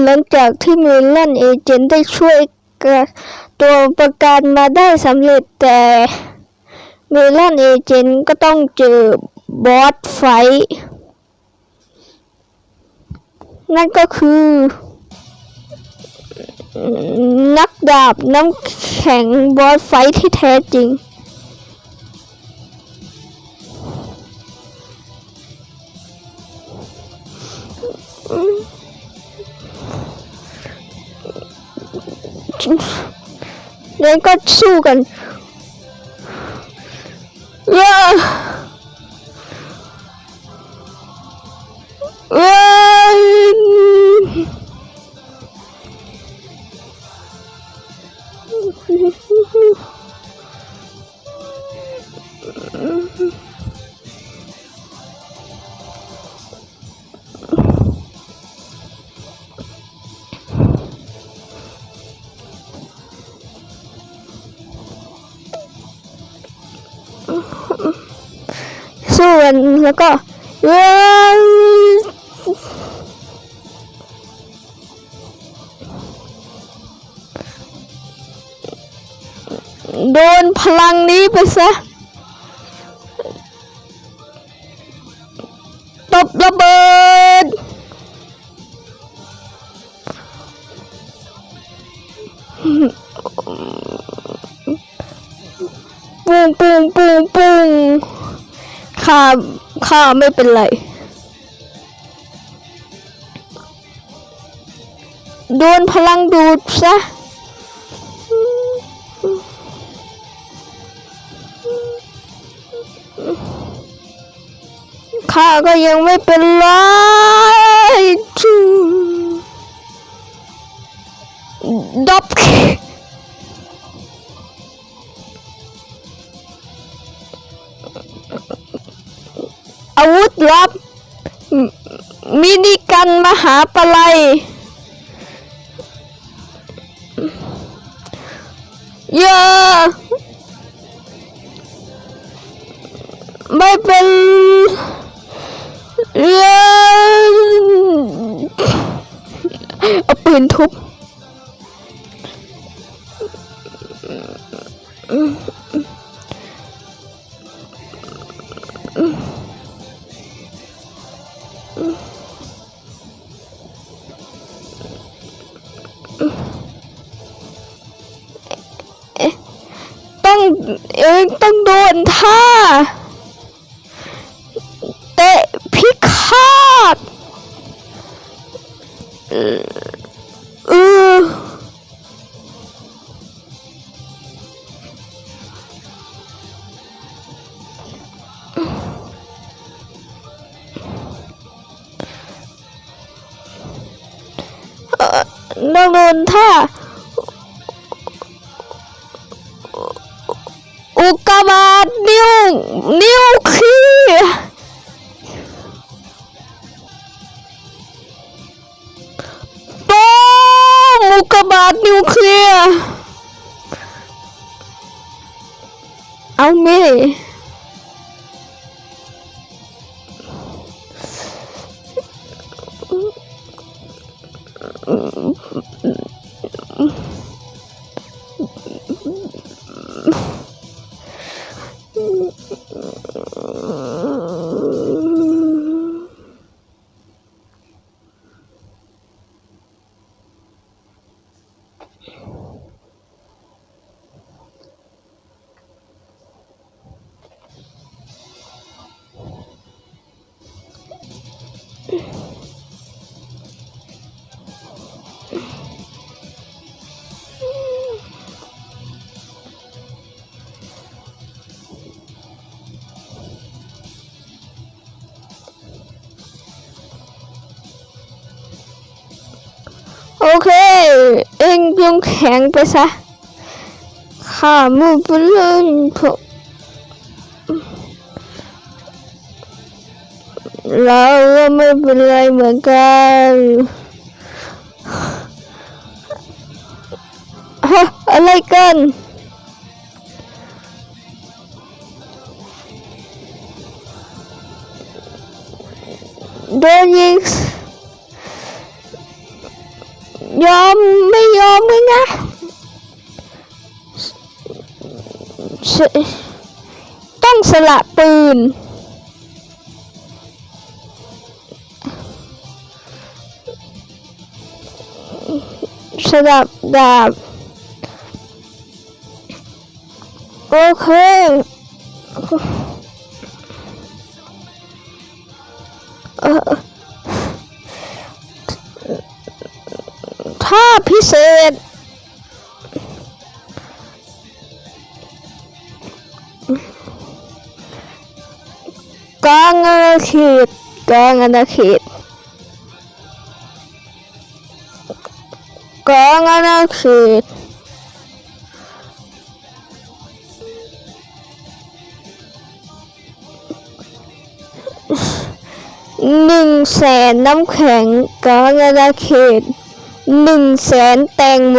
หลังจากที่มิลเลนเอเจนต์ได้ช่วยตัวประกันมาได้สำเร็จแต่มิลเลนเอเจนต์ก็ต้องเจอบอสไฟนั่นก็คือ นักดาบน้ำแข็งบอสไฟที่แท้จริง แล้วก็สู้กันเย้เย้ สู้กันแล้วก็เย้โดนพลังนี้ไปซะตบระเบิด ปุ้งปุ้งปุ้งปุ้ง ข้าข้าไม่เป็นไรโดนพลังดูดซะข้าก็ยังไม่เป็นไรดับ วุธลับ มินิกันมหาปลัยเยอะไม่เป็นเยอะเอาปืนทุบ องเอ้ยต้องโดนท่าเตะพิฆาตเออเออเออต้องโดนท่า นิวนิวเคลียร์ตูมอุกบาตนิวเคลียร์เอาเม เอ็งจงแข็งไปซะข้ามือเป็นเรื่องผมเราก็ไม่เป็นไรเหมือนกันฮะอะไรกันโดนยิง ม่ยอมเลยนะต้องสละปืน สลับดาบ โอเคเออ พิเศษ กลางอาณาเขตกลางอาณาเขตกลางอาณาเขตหนึ่งแสนน้ำแข็งกลางอาณาเขต หนึ่งแสนแตงโม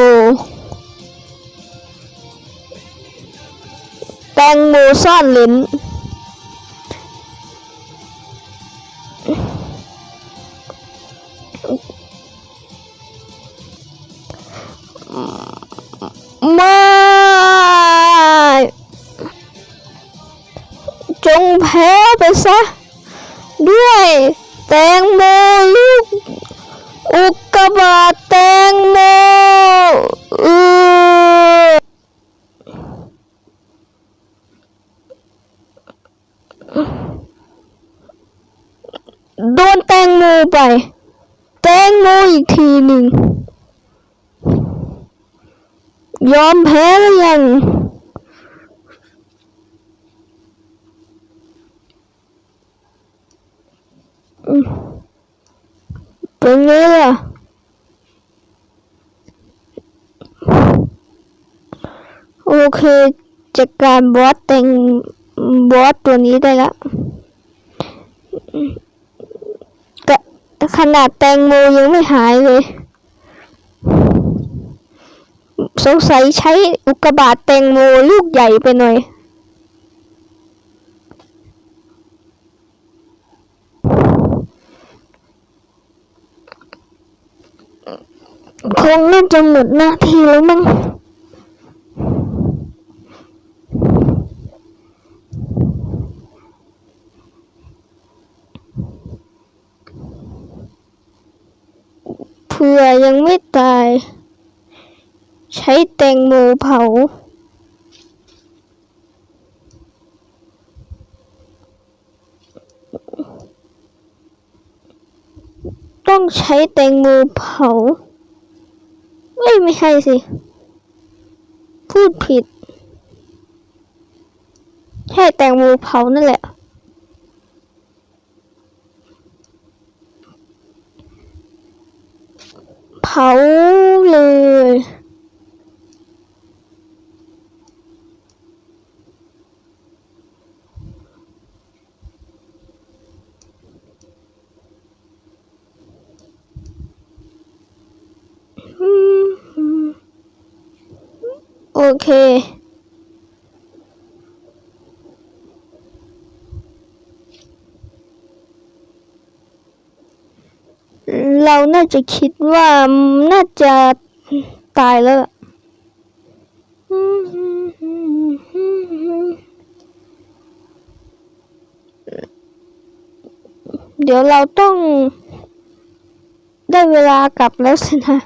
แตงโมซ่อนลิ้นไม่จงแพ้ไปซะ ด้วยแตงโมลูก อุกกาบาตแตงโมเออโดนแตงโม ไป แตงโมอีกทีหนึ่ง ยอมแพ้หรือยังเป็นไงล่ะโอเคจัดการบอสเต็งบอสตัวนี้ได้แล้วอืมกะ ขนาดแตงโมยังไม่หายเลย สงสัยใช้อุกกาบาตแตงโมลูกใหญ่ไปหน่อยคงน่าจะหมดหน้าที่แล้วมั้ง เผื่อยังไม่ตาย ใช้แตงโมเผา ต้องใช้แตงโมเผาเอ้ยไม่ใช่สิ พูดผิดแค่แตงโมเผานั่นแหละ เขาเลยอืมโอเค เรา น่าจะคิดว่าน่าจะตายแล้วล่ะเดี๋ยวเราต้องได้เวลากลับแล้วสินะ